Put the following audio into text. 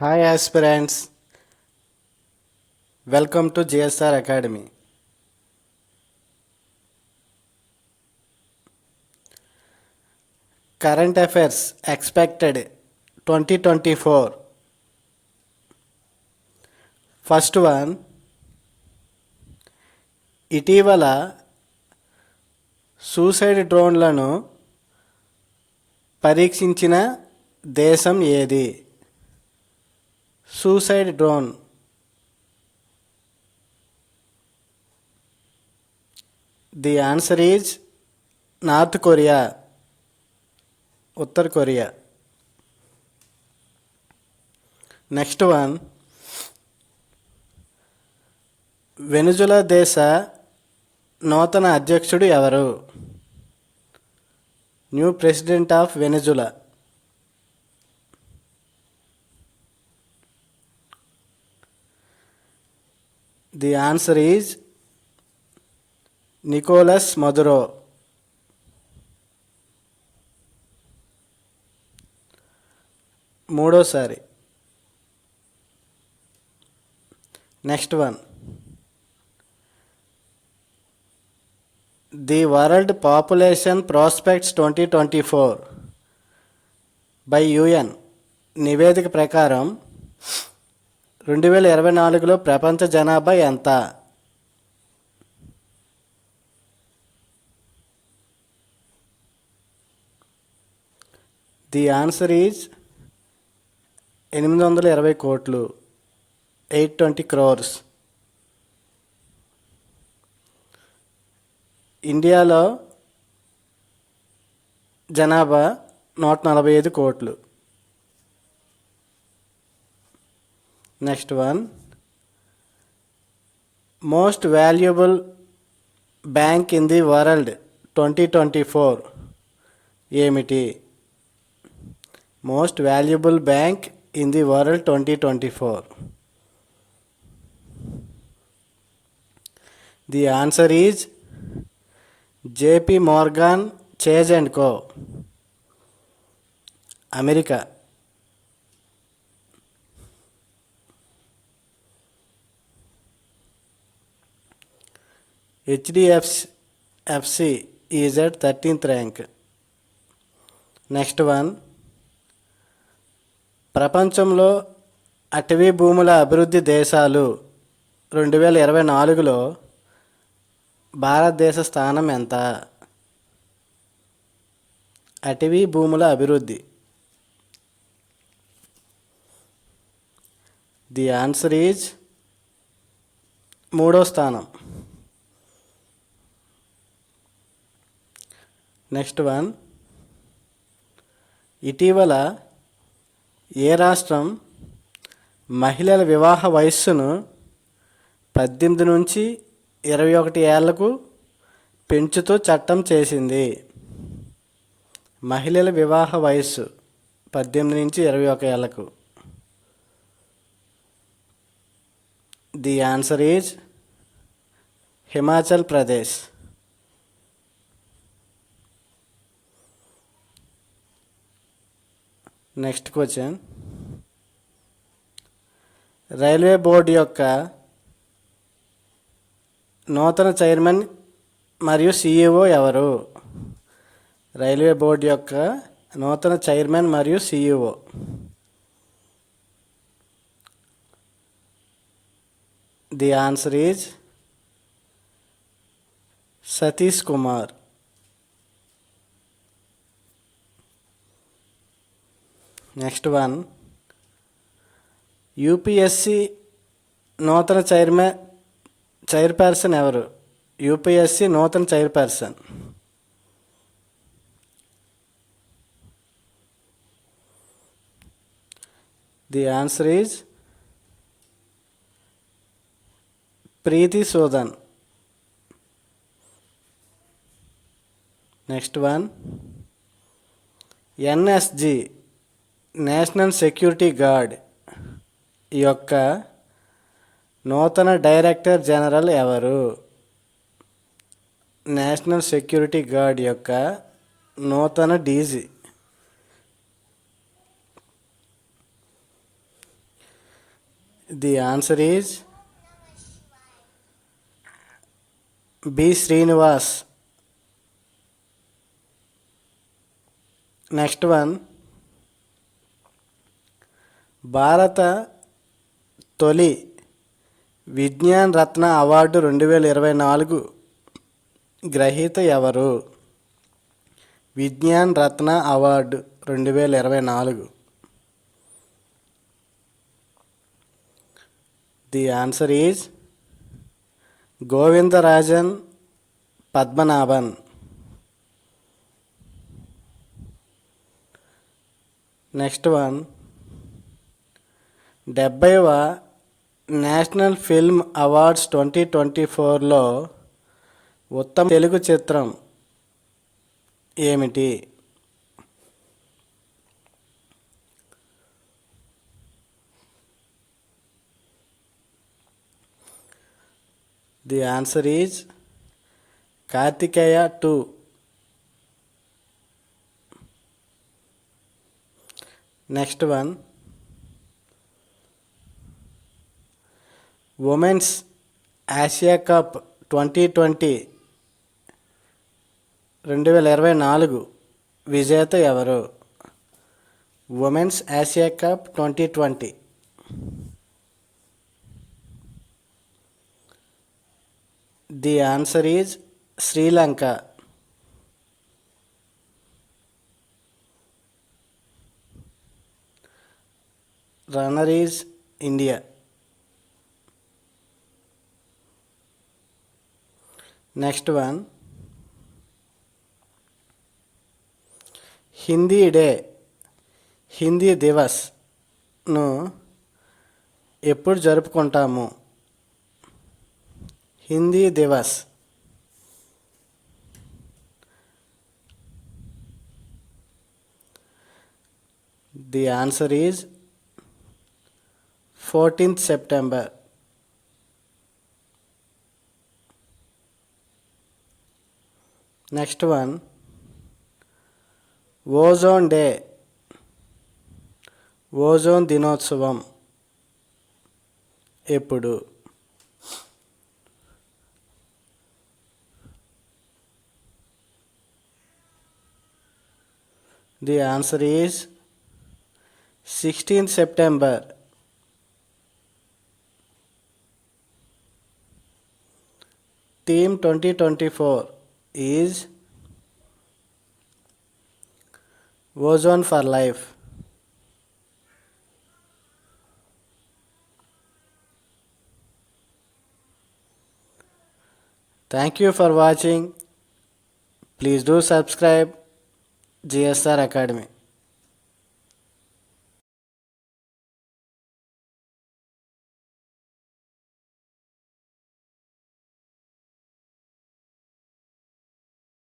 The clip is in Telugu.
Hi aspirants welcome to GSR academy current affairs expected twenty twenty four first one ఇటీవల సూసైడ్ డ్రోన్లను పరీక్షించిన దేశం ఏది suicide drone the answer is North Korea ఉత్తర కొరియా నెక్స్ట్ వన్ వెనుజులా దేశ నూతన అధ్యక్షుడు ఎవరు new president of Venezuela the answer is Nicolas Maduro మూడోసారి next one the world population prospects twenty twenty four by UN నివేదిక ప్రకారం రెండు వేల ఇరవై నాలుగులో ప్రపంచ జనాభా ఎంత ది ఆన్సర్ ఈజ్ ఎనిమిది వందల ఇరవై కోట్లు ఎయిట్ ట్వంటీ క్రోర్స్ ఇండియాలో జనాభా నూట నలభై ఐదు కోట్లు Next one, most valuable bank in the world 2024 AMT. Most valuable bank in the world 2024. The answer is JP Morgan Chase & Co. America. HDFC is at thirteenth rank next one ప్రపంచంలో అటవీ భూముల అభివృద్ధి దేశాలు రెండు వేల ఇరవై నాలుగులో భారతదేశ స్థానం ఎంత అటవీ భూముల అభివృద్ధి ది ఆన్సర్ ఈజ్ మూడో స్థానం నెక్స్ట్ వన్ ఇటీవల ఏ రాష్ట్రం మహిళల వివాహ వయస్సును పద్దెనిమిది నుంచి ఇరవై ఒకటి ఏళ్లకు పెంచుతూ చట్టం చేసింది మహిళల వివాహ వయస్సు పద్దెనిమిది నుంచి ఇరవై ఒక ఏళ్లకు the answer is Himachal Pradesh next question railway board యొక్క నూతన చైర్మన్ మరియు సీఈఓ e ఎవరు రైల్వే బోర్డు యొక్క నూతన చైర్మన్ మరియు CEO the answer is Satish Kumar next one UPSC నూతన చైర్మన్ చైర్పర్సన్ ఎవరు యూపీఎస్సి నూతన chairperson the answer is Preeti Sudan next one NSG national security guard యొక్క నూతన డైరెక్టర్ జనరల్ ఎవరు నేషనల్ సెక్యూరిటీ గార్డ్ యొక్క నూతన DG the answer is B Srinivas next one భారత తొలి విజ్ఞాన్ రత్న అవార్డు రెండు వేల ఇరవై నాలుగు గ్రహీత ఎవరు విజ్ఞాన్ రత్న అవార్డు రెండు వేల ఇరవై నాలుగు the answer is Govindarajan Padmanabhan next one డెబ్భైవ national film awards twenty twenty ఫోర్లో ఉత్తమ తెలుగు చిత్రం ఏమిటి the answer is Karthikeya two next one women's Asia cup twenty twenty రెండు వేల ఇరవై నాలుగు విజేత ఎవరు women's Asia cup twenty twenty the answer is Sri Lanka runner is India next one Hindi day Hindi దివస్ను ఎప్పుడు జరుపుకుంటాము Hindi Divas the answer is fourteenth September next one ozone day ozone దినోత్సవం ఎప్పుడు the answer is sixteen September team twenty twenty four is goes on for life. Thank you for watching. Please do subscribe GSR Academy.